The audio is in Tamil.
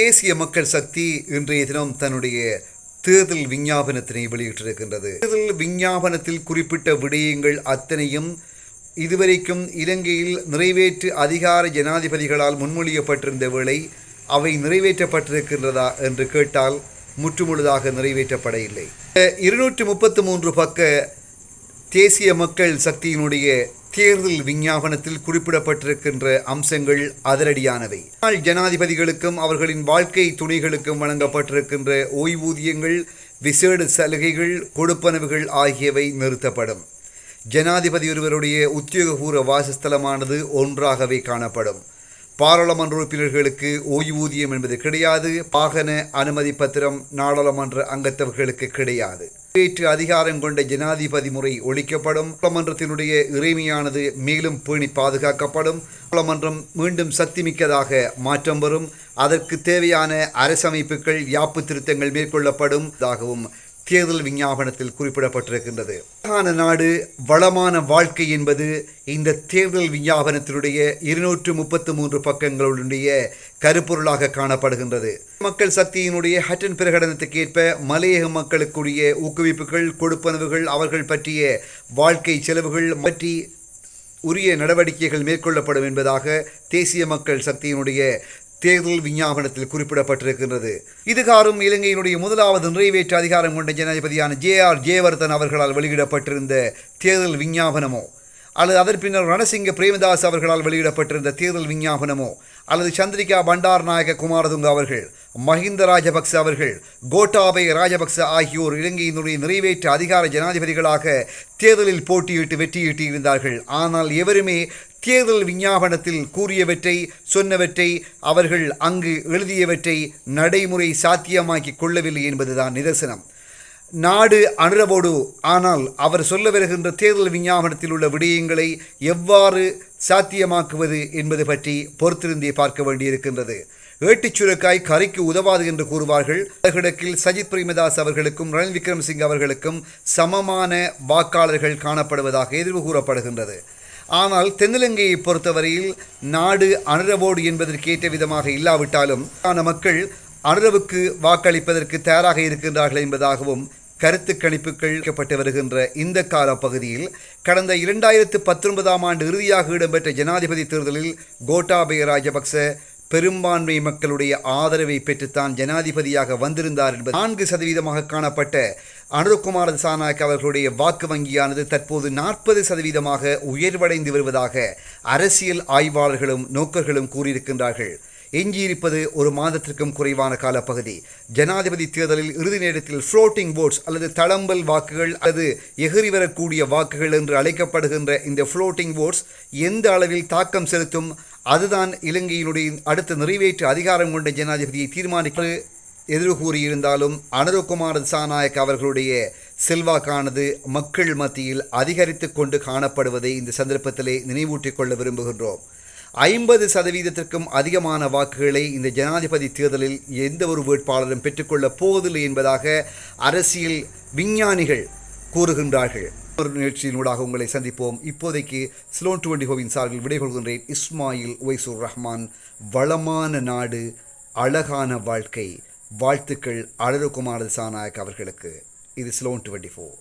தேசிய மக்கள் சக்தி இன்றைய தினம் தன்னுடைய தேர்தல் விஞ்ஞாபனத்தினை வெளியிட்டிருக்கின்றது. தேர்தல் விஞ்ஞாபனத்தில் குறிப்பிட்ட விடயங்கள் அத்தனையும் இதுவரைக்கும் இலங்கையில் நிறைவேற்று அதிகார ஜனாதிபதிகளால் முன்மொழியப்பட்டிருந்த வேளை அவை நிறைவேற்றப்பட்டிருக்கின்றதா என்று கேட்டால் முற்றுமுழுதாக நிறைவேற்றப்பட இல்லை இருநூற்றி முப்பத்து மூன்று பக்க தேசிய மக்கள் சக்தியினுடைய தேர்தல் விஞ்ஞாபனத்தில் குறிப்பிடப்பட்டிருக்கின்ற அம்சங்கள் அதிரடியானவை. ஜனாதிபதிகளுக்கும் அவர்களின் வாழ்க்கை துணைகளுக்கும் வழங்கப்பட்டிருக்கின்ற ஓய்வூதியங்கள் விசேட சலுகைகள் கொடுப்பனவுகள் ஆகியவை நிறுத்தப்படும். ஜனாதிபதி ஒருவருடைய உத்தியோகபூர்வ வாசஸ்தலமானது ஒன்றாகவே காணப்படும். பாராளுமன்ற உறுப்பினர்களுக்கு ஓய்வூதியம் என்பது கிடையாது. பாகன அனுமதி பத்திரம் நாடாளுமன்ற அங்கத்தவர்களுக்கு கிடையாது. நிறைவேற்று அதிகாரம் கொண்ட ஜனாதிபதி முறை ஒழிக்கப்படும். பாராளுமன்றத்தினுடைய இறைமையானது மேலும் பேணி பாதுகாக்கப்படும். பாராளுமன்றம் மீண்டும் சக்திமிக்கதாக மாற்றம் வரும். அதற்கு தேவையான அரசமைப்புகள் யாப்பு திருத்தங்கள் மேற்கொள்ளப்படும். இதாகவும் தேர்தல் விஞ்ஞாபனத்தில் குறிப்பிடப்பட்டிருக்கின்றது. வளமான நாடு வளமான வாழ்க்கை என்பது இந்த தேர்தல் விஞ்ஞாபனத்தினுடைய இருநூற்று முப்பத்து மூன்று பக்கங்களுடைய கருப்பொருளாக காணப்படுகின்றது. மக்கள் சக்தியினுடைய ஹட்டன் பிரகடனத்துக்கு ஏற்ப மலையக மக்களுக்குரிய ஊக்குவிப்புகள் கொடுப்பனவுகள் அவர்கள் பற்றிய வாழ்க்கை செலவுகள் பற்றி உரிய நடவடிக்கைகள் மேற்கொள்ளப்படும் என்பதாக தேசிய மக்கள் சக்தியினுடைய தேர்தல் விஞ்ஞாபனத்தில் குறிப்பிடப்பட்டிருக்கின்றது. இதுகாரும் இலங்கையினுடைய முதலாவது நிறைவேற்று அதிகாரம் கொண்ட ஜனாதிபதியான ஜே ஆர் ஜெயவர்தன் அவர்களால் வெளியிடப்பட்டிருந்த தேர்தல் விஞ்ஞாபனமோ அல்லது அதன் பின்னர் ரணசிங்க பிரேமதாஸ் அவர்களால் வெளியிடப்பட்டிருந்த தேர்தல் விஞ்ஞாபனமோ அல்லது சந்திரிகா பண்டார் நாயக குமாரதுங்க அவர்கள் மஹிந்த ராஜபக்ச அவர்கள் கோட்டாபய ராஜபக்ச ஆகியோர் இலங்கையினுடைய நிறைவேற்று அதிகார ஜனாதிபதிகளாக தேர்தலில் போட்டியிட்டு வெற்றியீட்டியிருந்தார்கள். ஆனால் எவருமே தேர்தல் விஞ்ஞாபனத்தில் கூறியவற்றை சொன்னவற்றை அவர்கள் அங்கு எழுதியவற்றை நடைமுறை சாத்தியமாக்கி கொள்ளவில்லை என்பதுதான் நிதர்சனம். நாடு அனுரவோடு ஆனால் அவர் சொல்ல வருகின்ற தேர்தல் விஞ்ஞாபனத்தில் உள்ள விடயங்களை எவ்வாறு சாத்தியமாக்குவது என்பது பற்றி பொறுத்திருந்தே பார்க்க வேண்டியிருக்கின்றது. ஏட்டுச் சுரக்காய் கரைக்கு உதவாது என்று கூறுவார்கள். கிழக்கில் சஜித் பிரேமதாஸ் அவர்களுக்கும் ரணில் விக்ரமசிங் அவர்களுக்கும் சமமான வாக்காளர்கள் காணப்படுவதாக எதிர்வு கூறப்படுகின்றது. ஆனால் தென்னிலங்கையை பொறுத்தவரையில் நாடு அனுரவோடு என்பதற்கேற்ற விதமாக இல்லாவிட்டாலும் ஆன மக்கள் அனுரவுக்கு வாக்களிப்பதற்கு தயாராக இருக்கின்றார்கள் என்பதாகவும் கருத்து கணிப்புகள் அளிக்கப்பட்டு வருகின்ற இந்த கால பகுதியில் கடந்த இரண்டாயிரத்து பத்தொன்பதாம் ஆண்டு இறுதியாக இடம்பெற்ற ஜனாதிபதி தேர்தலில் கோட்டாபய ராஜபக்ச பெரும்பான்மை மக்களுடைய ஆதரவை பெற்றுத்தான் ஜனாதிபதியாக வந்திருந்தார் என்பது நான்கு சதவீதமாக காணப்பட்ட அனுரகுமார திசாநாயக் அவர்களுடைய வாக்கு வங்கியானது தற்போது நாற்பது சதவீதமாக உயர்வடைந்து வருவதாக அரசியல் ஆய்வாளர்களும் நோக்கர்களும் கூறியிருக்கின்றார்கள். எஞ்சியிருப்பது ஒரு மாதத்திற்கும் குறைவான காலப்பகுதி. ஜனாதிபதி தேர்தலில் இறுதி நேரத்தில் ஃப்ளோட்டிங் votes அல்லது தளம்பல் வாக்குகள் அல்லது எகிரி வரக்கூடிய வாக்குகள் என்று அழைக்கப்படுகின்ற இந்த ஃப்ளோட்டிங் ஓட்ஸ் எந்த அளவில் தாக்கம் செலுத்தும் அதுதான் இலங்கையினுடைய அடுத்த நிறைவேற்று அதிகாரம் கொண்ட ஜனாதிபதியை தீர்மானிக்க எதிர்வு கூறியிருந்தாலும் அனுரகுமார் திசாநாயக் அவர்களுடைய செல்வாக்கானது மக்கள் மத்தியில் அதிகரித்து கொண்டு காணப்படுவதை இந்த சந்தர்ப்பத்திலே நினைவூட்டிக் கொள்ள விரும்புகின்றோம். ஐம்பது சதவீதத்திற்கும் அதிகமான வாக்குகளை இந்த ஜனாதிபதி தேர்தலில் எந்த ஒரு வேட்பாளரும் பெற்றுக்கொள்ளப் போவதில்லை என்பதாக அரசியல் விஞ்ஞானிகள் கூறுகின்றார்கள். ஒரு நிகழ்ச்சியினூடாக உங்களை சந்திப்போம். இப்போதைக்கு ஸ்லோன் டுவெண்டி ஹோவின் சார்பில் விடைகொள்கின்றேன் இஸ்மாயில் ஒய்சூர் ரஹ்மான் வளமான நாடு அழகான வாழ்க்கை. வாழ்த்துக்கள் அழகுகுமார் சாநாயக் அவர்களுக்கு. இது ஸ்லோன் டுவெண்ட்டி ஃபோர்